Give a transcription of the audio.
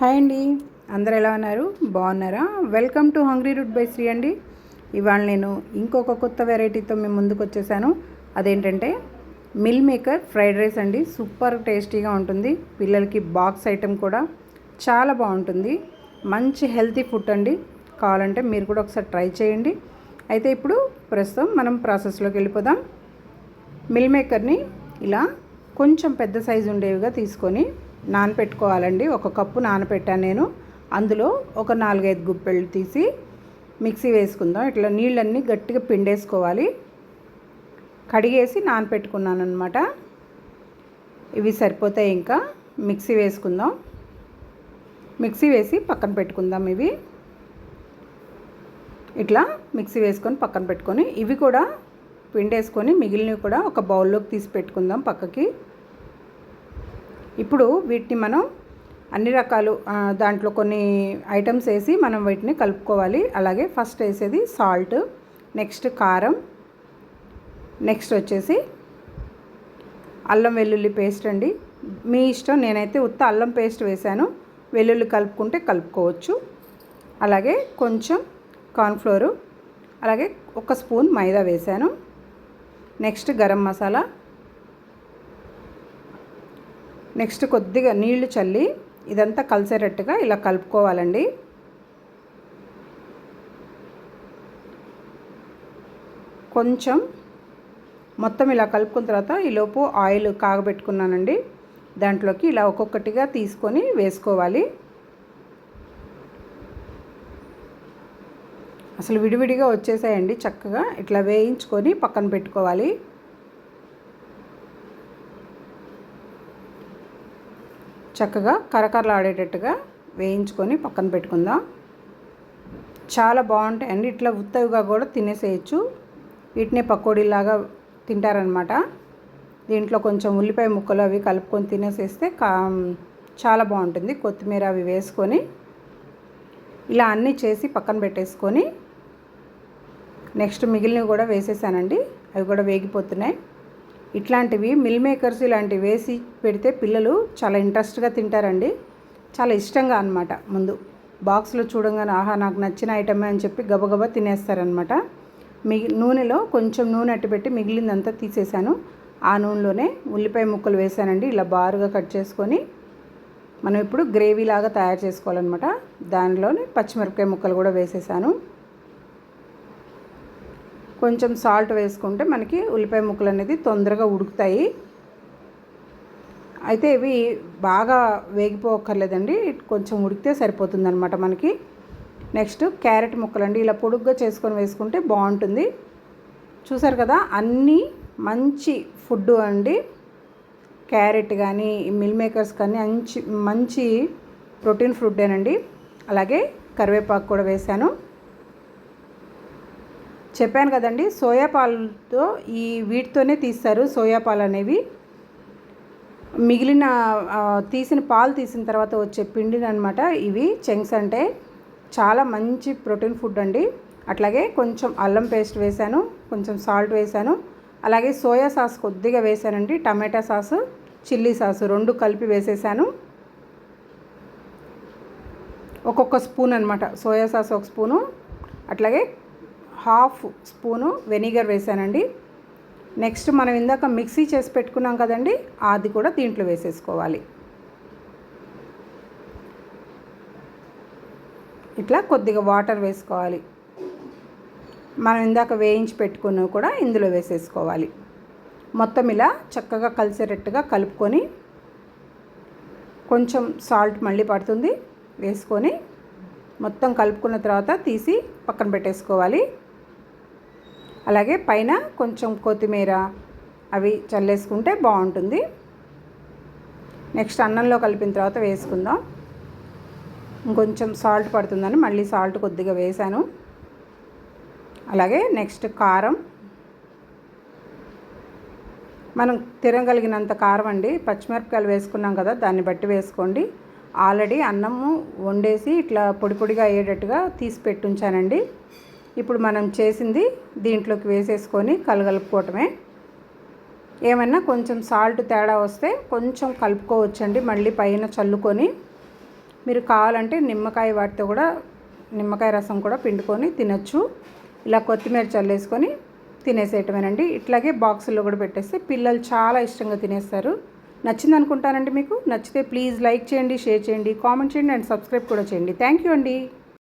Hi అండి. అందరు ఎలా ఉన్నారు? బాగున్నారా? Welcome to hungry root by Sri అండి. ఇవాళ నేను ఇంకొక కొత్త వెరైటీతో మేము ముందుకు వచ్చేసాను. అదేంటంటే మిల్ మేకర్ ఫ్రైడ్ రైస్ అండి. సూపర్ టేస్టీగా ఉంటుంది. పిల్లలకి బాక్స్ ఐటెం కూడా చాలా బాగుంటుంది. మంచి హెల్తీ ఫుడ్ అండి. కావాలంటే మీరు కూడా ఒకసారి ట్రై చేయండి. అయితే ఇప్పుడు ప్రస్తుతం మనం ప్రాసెస్లోకి వెళ్ళిపోదాం. మిల్ మేకర్ని ఇలా కొంచెం పెద్ద సైజు ఉండేవిగా తీసుకొని నానపెట్టుకోవాలండి. ఒక కప్పు నానపెట్టాను నేను. అందులో ఒక నాలుగైదు గుప్పెళ్ళు తీసి మిక్సీ వేసుకుందాం. ఇట్లా నీళ్ళన్నీ గట్టిగా పిండేసుకోవాలి. కడిగేసి నానపెట్టుకున్నాను అనమాట ఇవి సరిపోతాయి ఇంకా. మిక్సీ వేసుకుందాం. మిక్సీ వేసి పక్కన పెట్టుకుందాం ఇవి. ఇట్లా మిక్సీ వేసుకొని పక్కన పెట్టుకొని ఇవి కూడా పిండేసుకొని మిగిలినవి కూడా ఒక బౌల్లోకి తీసి పెట్టుకుందాం పక్కకి. ఇప్పుడు వీటిని మనం అన్ని రకాలు దాంట్లో కొన్ని ఐటమ్స్ వేసి మనం వీటిని కలుపుకోవాలి. అలాగే ఫస్ట్ వేసేది సాల్ట్ నెక్స్ట్ కారం నెక్స్ట్ వచ్చేసి అల్లం వెల్లుల్లి పేస్ట్ అండి. మీ ఇష్టం నేనైతే ఉత్త అల్లం పేస్ట్ వేశాను వెల్లుల్లి కలుపుకుంటే కలుపుకోవచ్చు. అలాగే కొంచెం కార్న్ఫ్లోరు అలాగే ఒక స్పూన్ మైదా వేశాను నెక్స్ట్ గరం మసాలా నెక్స్ట్ కొద్దిగా నీళ్ళు చల్లి ఇదంతా కలిసేటట్టుగా ఇలా కలుపుకోవాలండి. కొంచెం మొత్తం ఇలా కలుపుకున్న తర్వాత ఈలోపు ఆయిల్ కాగబెట్టుకున్నానండి. దాంట్లోకి ఇలా ఒక్కొక్కటిగా తీసుకొని వేసుకోవాలి. అసలు విడివిడిగా వచ్చేసాయండి చక్కగా. ఇట్లా వేయించుకొని పక్కన పెట్టుకోవాలి. చక్కగా కరకరలాడేటట్టుగా వేయించుకొని పక్కన పెట్టుకుందాం. చాలా బాగుంటాయండి. ఇట్లా ఉత్తవిగా కూడా తినేసేయచ్చు. వీటిని పకోడీలాగా తింటారనమాట దీంట్లో కొంచెం ఉల్లిపాయ ముక్కలు అవి కలుపుకొని తినేసేస్తే కా చాలా బాగుంటుంది. కొత్తిమీర అవి వేసుకొని ఇలా అన్నీ చేసి పక్కన పెట్టేసుకొని నెక్స్ట్ మిగిలినవి కూడా వేసేసానండి. అవి కూడా వేగిపోతున్నాయి. ఇట్లాంటివి మిల్ మేకర్స్ ఇలాంటివి వేసి పెడితే పిల్లలు చాలా ఇంట్రెస్ట్గా తింటారండి. చాలా ఇష్టంగా అనమాట ముందు బాక్స్లో చూడంగానే ఆహా నాకు నచ్చిన ఐటమే అని చెప్పి గబగబా తినేస్తారనమాట మిగి నూనెలో కొంచెం నూనె అట్టు పెట్టి మిగిలిందంతా తీసేసాను. ఆ నూనెలోనే ఉల్లిపాయ ముక్కలు వేసానండి. ఇలా బారుగా కట్ చేసుకొని మనం ఇప్పుడు గ్రేవీ లాగా తయారు చేసుకోవాలన్నమాట. దానిలోనే పచ్చిమిరపకాయ ముక్కలు కూడా వేసేసాను. కొంచెం సాల్ట్ వేసుకుంటే మనకి ఉల్లిపాయ ముక్కలు అనేది తొందరగా ఉడుకుతాయి. అయితే ఇవి బాగా వేగిపోక్కర్లేదండి కొంచెం ఉడికితే సరిపోతుందన్నమాట మనకి. నెక్స్ట్ క్యారెట్ ముక్కలు అండి ఇలా పొడుగ్గా చేసుకొని వేసుకుంటే బాగుంటుంది. చూసారు కదా అన్నీ మంచి ఫుడ్ అండి. క్యారెట్ కానీ మిల్ మేకర్స్ కానీ మంచి మంచి ప్రోటీన్ ఫుడ్డేనండి. అలాగే కరివేపాకు కూడా వేశాను. చెప్పాను కదండి సోయా పాలతో ఈ వీటితోనే తీస్తారు సోయా పాలు అనేవి. మిగిలిన తీసిన పాలు తీసిన తర్వాత వచ్చే పిండిని అనమాట ఇవి చెంగ్స్ అంటే చాలా మంచి ప్రోటీన్ ఫుడ్ అండి. అట్లాగే కొంచెం అల్లం పేస్ట్ వేశాను కొంచెం సాల్ట్ వేశాను అలాగే సోయా సాస్ కొద్దిగా వేశానండి టమాటా సాసు చిల్లీ సాసు రెండు కలిపి వేసేసాను. ఒక్కొక్క స్పూన్ అనమాట సోయా సాస్ ఒక స్పూను అట్లాగే హాఫ్ స్పూను వెనిగర్ వేసానండి. నెక్స్ట్ మనం ఇందాక మిక్సీ చేసి పెట్టుకున్నాం కదండి అది కూడా దీంట్లో వేసేసుకోవాలి. ఇట్లా కొద్దిగా వాటర్ వేసుకోవాలి. మనం ఇందాక వేయించి పెట్టుకున్నవి కూడా ఇందులో వేసేసుకోవాలి. మొత్తం ఇలా చక్కగా కలిసేటట్టుగా కలుపుకొని కొంచెం సాల్ట్ మళ్ళీ పడుతుంది వేసుకొని మొత్తం కలుపుకున్న తర్వాత తీసి పక్కన పెట్టేసుకోవాలి. అలాగే పైన కొంచెం కొత్తిమీర అవి చల్లేసుకుంటే బాగుంటుంది. నెక్స్ట్ అన్నంలో కలిపిన తర్వాత వేసుకుందాం. ఇంకొంచెం సాల్ట్ పడుతుందని మళ్ళీ సాల్ట్ కొద్దిగా వేసాను. అలాగే నెక్స్ట్ కారం. మనం తినగలిగినంత కారం అండి. పచ్చిమిరపకాయలు వేసుకున్నాం కదా దాన్ని బట్టి వేసుకోండి. ఆల్రెడీ అన్నము వండేసి ఇట్లా పొడి పొడిగా అయ్యేటట్టుగా తీసి పెట్టుంచానండి ఇప్పుడు మనం చేసింది దీంట్లోకి వేసేసుకొని కలగలుపుకోవటమే. ఏమన్నా కొంచెం సాల్ట్ తేడా వస్తే కొంచెం కలుపుకోవచ్చండి. మళ్ళీ పైన చల్లుకొని మీరు కావాలంటే నిమ్మకాయ వాటితో కూడా నిమ్మకాయ రసం కూడా పిండుకొని తినచ్చు. ఇలా కొత్తిమీర చల్లేసుకొని తినేసేయటమేనండి. ఇట్లాగే బాక్సుల్లో కూడా పెట్టేస్తే పిల్లలు చాలా ఇష్టంగా తినేస్తారు. నచ్చింది అనుకుంటానండి మీకు. నచ్చితే ప్లీజ్ లైక్ చేయండి షేర్ చేయండి కామెంట్ చేయండి అండ్ సబ్స్క్రైబ్ కూడా చేయండి. థ్యాంక్ యూ అండి.